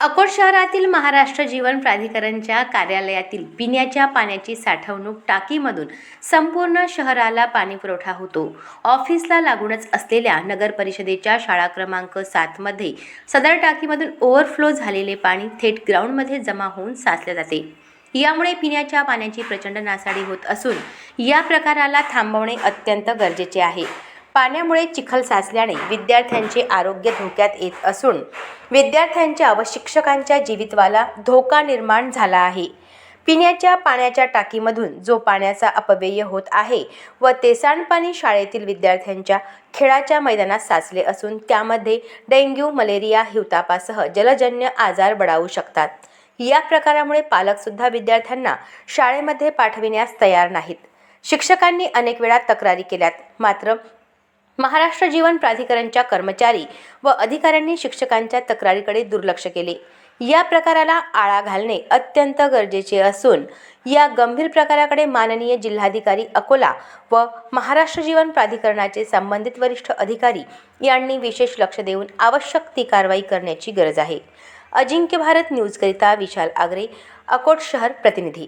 अकोट शहरातील महाराष्ट्र जीवन प्राधिकरणच्या कार्यालयातील पिण्याच्या पाण्याची साठवणूक टाकीमधून संपूर्ण शहराला पाणीपुरवठा होतो. ऑफिसला लागूनच असलेल्या नगर परिषदेच्या शाळा क्रमांक सातमध्ये सदर टाकीमधून ओव्हरफ्लो झालेले पाणी थेट ग्राउंडमध्ये जमा होऊन साचले जाते. यामुळे पिण्याच्या पाण्याची प्रचंड नासाडी होत असून या प्रकाराला थांबवणे अत्यंत गरजेचे आहे. पाण्यामुळे चिखल साचल्याने विद्यार्थ्यांचे आरोग्य धोक्यात येत असून विद्यार्थ्यांच्या व शिक्षकांच्या जीवितवाला धोका निर्माण झाला आहे. पिण्याच्या पाण्याच्या टाकीमधून जो पाण्याचा अपव्यय होत आहे व ते सांडपाणी शाळेतील विद्यार्थ्यांच्या खेळाच्या मैदानात साचले असून त्यामध्ये डेंग्यू मलेरिया हिवतापासह जलजन्य आजार बळावू शकतात. या प्रकारामुळे पालकसुद्धा विद्यार्थ्यांना शाळेमध्ये पाठविण्यास तयार नाहीत. शिक्षकांनी अनेक वेळा तक्रारी केल्यात. मात्र महाराष्ट्र जीवन प्राधिकरणच्या कर्मचारी व अधिकाऱ्यांनी शिक्षकांच्या तक्रारीकडे दुर्लक्ष केले. या प्रकाराला आळा घालणे अत्यंत गरजेचे असून या गंभीर प्रकाराकडे माननीय जिल्हाधिकारी अकोला व महाराष्ट्र जीवन प्राधिकरणाचे संबंधित वरिष्ठ अधिकारी यांनी विशेष लक्ष देऊन आवश्यक ती कारवाई करण्याची गरज आहे. अजिंक्य भारत न्यूजकरिता विशाल आगरे अकोट शहर प्रतिनिधी.